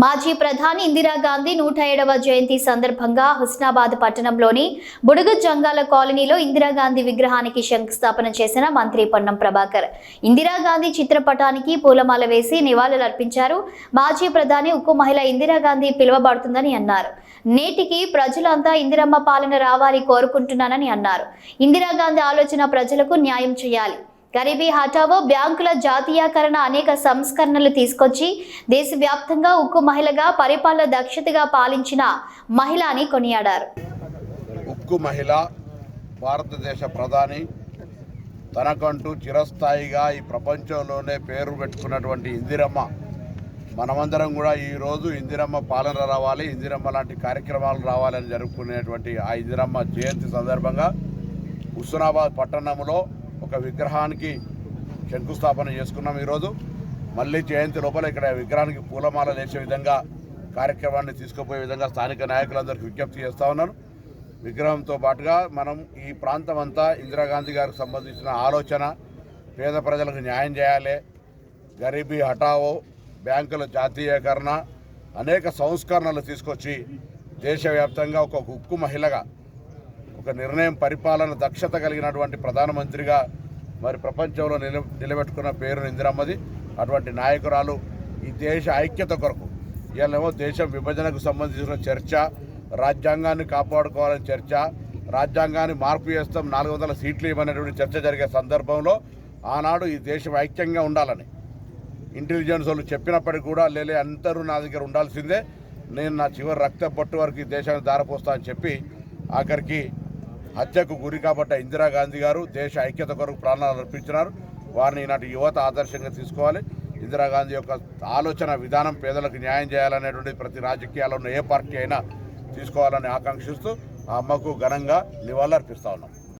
మాజీ ప్రధాని ఇందిరాగాంధీ నూట ఏడవ జయంతి సందర్భంగా హుస్నాబాద్ పట్టణంలోని బుడుగు జంగాల కాలనీలో ఇందిరాగాంధీ విగ్రహానికి శంకుస్థాపన చేసిన మంత్రి పొన్నం ప్రభాకర్. ఇందిరాగాంధీ చిత్రపటానికి పూలమాల వేసి నివాళులర్పించారు మాజీ ప్రధాని ఉక్కు మహిళ ఇందిరాగాంధీ పిలువబడుతుందని అన్నారు. నేటికి ప్రజలంతా ఇందిరమ్మ పాలన రావాలి కోరుకుంటున్నానని అన్నారు. ఇందిరాగాంధీ ఆలోచన ప్రజలకు న్యాయం చేయాలి. గరీబీ హఠావో బ్యాంకుల జాతీయకరణ అనేక సంస్కరణలు తీసుకొచ్చి దేశవ్యాప్తంగా ఉక్కు మహిళగా పరిపాలన దక్షతగా పాలించిన మహిళ అని కొనియాడారు. ఉక్కు మహిళ భారతదేశ ప్రధాని తనకంటూ చిరస్థాయిగా ఈ ప్రపంచంలోనే పేరు పెట్టుకున్నటువంటి ఇందిరమ్మ. మనమందరం కూడా ఈరోజు ఇందిరమ్మ పాలన రావాలి ఇందిరమ్మ లాంటి కార్యక్రమాలు రావాలని జరుపుకునేటువంటి ఆ ఇందిరమ్మ జయంతి సందర్భంగా హుస్నాబాద్ పట్టణంలో ఒక విగ్రహానికి శంకుస్థాపన చేసుకున్నాం ఈరోజు. మళ్ళీ జయంతి లోపల ఇక్కడ విగ్రహానికి పూలమాల వేసే విధంగా కార్యక్రమాన్ని తీసుకుపోయే విధంగా స్థానిక నాయకులందరికీ విజ్ఞప్తి చేస్తూ ఉన్నాను. విగ్రహంతో పాటుగా మనం ఈ ప్రాంతం అంతా ఇందిరాగాంధీ గారికి సంబంధించిన ఆలోచన పేద ప్రజలకు న్యాయం చేయాలి గరీబీ హఠావో బ్యాంకుల జాతీయకరణ అనేక సంస్కరణలు తీసుకొచ్చి దేశవ్యాప్తంగా ఒక ఉక్కు మహిళగా ఒక నిర్ణయం పరిపాలన దక్షత కలిగినటువంటి ప్రధానమంత్రిగా మరి ప్రపంచంలో నిల నిలబెట్టుకున్న పేరు ఇందిరమ్మది. అటువంటి నాయకురాలు ఈ దేశ ఐక్యత కొరకు ఇవాళేమో దేశం విభజనకు సంబంధించిన చర్చ రాజ్యాంగాన్ని కాపాడుకోవాలని చర్చ రాజ్యాంగాన్ని మార్పు చేస్తాం నాలుగు వందల సీట్లు ఇవ్వనటువంటి చర్చ జరిగే సందర్భంలో ఆనాడు ఈ దేశం ఐక్యంగా ఉండాలని. ఇంటెలిజెన్స్ వాళ్ళు చెప్పినప్పటికీ కూడా లేలే అందరూ నా దగ్గర ఉండాల్సిందే. నేను నా చివరి రక్త పట్టు వరకు ఈ దేశాన్ని దారపోస్తా అని చెప్పి ఆఖరికి హత్యకు గురి కాబట్ట ఇందిరాగాంధీ గారు దేశ ఐక్యత కొరకు ప్రాణాలు అర్పించినారు. వారిని ఈనాటి యువత ఆదర్శంగా తీసుకోవాలి. ఇందిరాగాంధీ యొక్క ఆలోచన విధానం పేదలకు న్యాయం చేయాలనేటువంటి ప్రతి రాజకీయాల్లో ఉన్న ఏ పార్టీ అయినా తీసుకోవాలని ఆకాంక్షిస్తూ ఆ అమ్మకు ఘనంగా నివాళులర్పిస్తా ఉన్నాం.